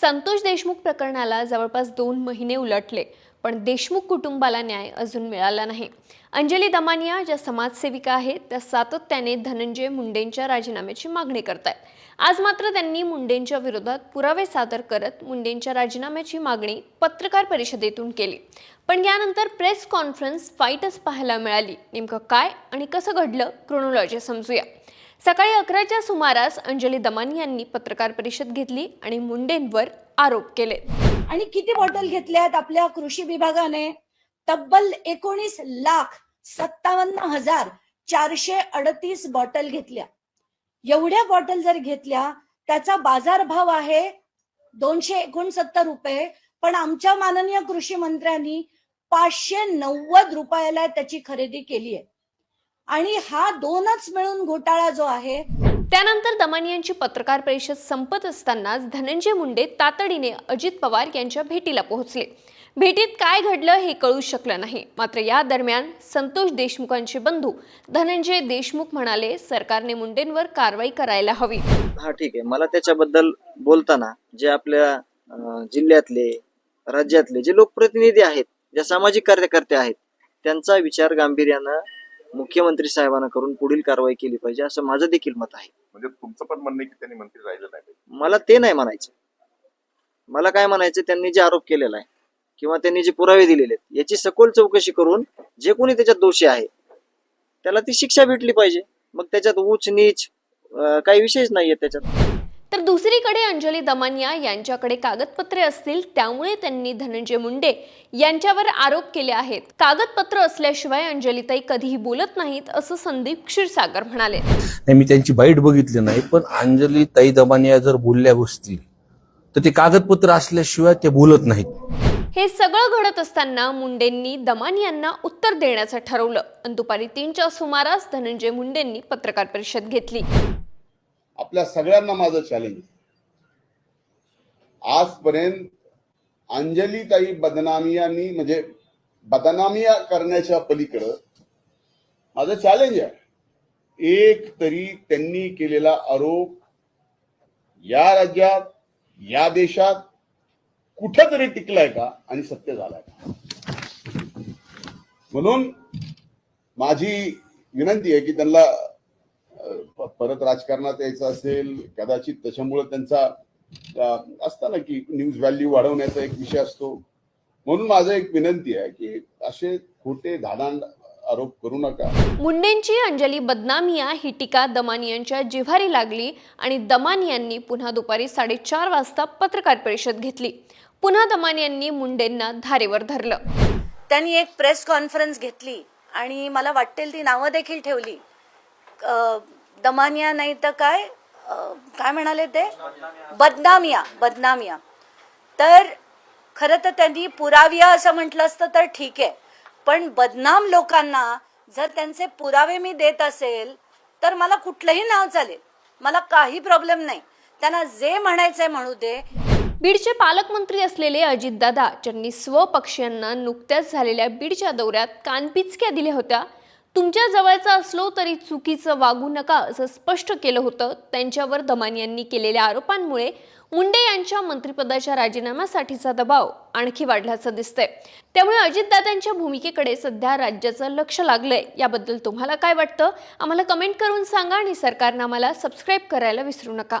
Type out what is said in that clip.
संतोष देशमुख प्रकरणाला जवळपास दोन महिने उलटले पण देशमुख कुटुंबाला न्याय अजून मिळाला नाही. अंजली दमानिया ज्या समाजसेविका आहेत त्या सातत्याने धनंजय मुंडेंच्या राजीनाम्याची मागणी करतायत. आज मात्र त्यांनी मुंडेंच्या विरोधात पुरावे सादर करत मुंडेंच्या राजीनाम्याची मागणी पत्रकार परिषदेतून केली. पण यानंतर प्रेस कॉन्फरन्स फाईटच पाहायला मिळाली. नेमकं काय आणि कसं घडलं क्रोनॉलॉजी समजूया. सकाळी अकराच्या सुमारास अंजली दमानी यांनी पत्रकार परिषद घेतली आणि मुंडेंवर आरोप केले. आणि किती बॉटल घेतल्यात आपल्या कृषी विभागाने? तब्बल एकोणीस लाख सत्तावन्न हजार चारशे अडतीस बॉटल घेतल्या. एवढ्या बॉटल जर घेतल्या त्याचा बाजारभाव आहे दोनशे एकोणसत्तर रुपये पण आमच्या माननीय कृषी मंत्र्यांनी पाचशे नव्वद रुपयाला त्याची खरेदी केली आहे आणि हा दोनच मिळून घोटाळा जो आहे त्यानंतर दमानी यांची पत्रकार परिषद संपत असतानाच धनंजय मुंडे तातडीने अजित पवार यांच्या भेटीला पोहोचले. भेटीत काय घडलं हे कळू शकलं नाही. मात्र या दरम्यान संतोष देशमुखांचे बंधू धनंजय देशमुख म्हणाले सरकारने मुंडेंवर कारवाई करायला हवी. हा ठीक आहे. मला त्याच्याबद्दल बोलताना जे आपल्या जिल्ह्यातले राज्यातले जे लोकप्रतिनिधी आहेत ज्या सामाजिक कार्यकर्ते आहेत त्यांचा विचार गांभीर्यानं मुख्यमंत्री साहेबांना करून पुढील कारवाई केली पाहिजे असं माझं देखील मत आहे. म्हणजे तुमचं पण म्हणणं आहे की त्यांनी मंत्री राहिलं नाही पाहिजे. मला ते नाही म्हणायचं. मला काय म्हणायचं त्यांनी जे आरोप केलेला आहे किंवा त्यांनी जे पुरावे दिलेले आहेत याची सखोल चौकशी करून जे कोणी त्याच्यात दोषी आहे त्याला ती शिक्षा भेटली पाहिजे. मग त्याच्यात उच नीच अं, काही विषयच नाहीये त्याच्यात. तर दुसरीकडे अंजली दमानिया यांच्याकडे कागदपत्रे असतील त्यामुळे त्यांनी धनंजय मुंडे यांच्यावर आरोप केले आहेत. कागदपत्र असल्याशिवाय अंजलीताई कधीही बोलत नाहीत असं संदीप क्षीरसागर म्हणाले. नाही मी त्यांची बाईट बघितली नाही पण अंजली ताई दमानिया जर बोलल्या बसतील तर ते कागदपत्र असल्याशिवाय ते बोलत नाहीत. हे सगळं घडत असताना मुंडेंनी दमानी यांना उत्तर देण्याचं ठरवलं. आणि दुपारी तीनच्या सुमारास धनंजय मुंडेंनी पत्रकार परिषद घेतली. आपल्या सगळ्यांना माझं चॅलेंज आजपर्यंत अंजलीताई बदनामियांनी म्हणजे बदनामिया करण्याच्या पलीकडं माझं चॅलेंज आहे. एक तरी त्यांनी केलेला आरोप या राज्यात या देशात कुठं तरी टिकलाय का आणि सत्य झालाय का? म्हणून माझी विनंती आहे की त्यांना परत राजकारणात यायचं असेल कदाचित त्याच्यामुळे त्यांचा अं, असतं ना की न्यूज व्हॅल्यू वाढवण्याचा एक विषय असतो. म्हणून माझं एक विनंती आहे की असे खोटे धाडांड आरोप करू नका. मुंडेंची अंजली बदनामिया ही टीका दमानी यांच्या जिव्हारी लागली आणि दमानी यांनी पुन्हा दुपारी साडेचार वाजता पत्रकार परिषद घेतली. पुन्हा दमानी यांनी मुंडेंना धारेवर धरलं. त्यांनी एक प्रेस कॉन्फरन्स घेतली आणि मला वाटेल ती नावं देखील ठेवली. तमानिया नाही तर काय? काय म्हणाले ते? बदनामिया बदनामिया. तर खरं तर त्यांनी पुराविया असं म्हटलं असतं तर ठीक आहे. पण बदनाम लोकांना जर त्यांचे पुरावे मी देत असेल तर मला कुठलंही नाव चालेल. मला काही प्रॉब्लेम नाही. त्यांना जे म्हणायचंय म्हणू दे. बीडचे पालकमंत्री असलेले अजितदादा ज्यांनी स्वपक्षीयांना नुकत्याच झालेल्या बीडच्या दौऱ्यात कानपिचक्या दिल्या होत्या तुमच्या जवळचा असलो तरी चुकीचं वागू नका असं स्पष्ट केलं होतं. त्यांच्यावर धमान यांनी केलेल्या आरोपांमुळे मुंडे यांच्या मंत्रिपदाच्या राजीनाम्यासाठीचा दबाव आणखी वाढल्याचं दिसतंय. त्यामुळे अजितदादांच्या भूमिकेकडे सध्या राज्याचं लक्ष लागलंय. याबद्दल तुम्हाला काय वाटतं? आम्हाला कमेंट करून सांगा आणि सरकारनं आम्हाला सबस्क्राईब करायला विसरू नका.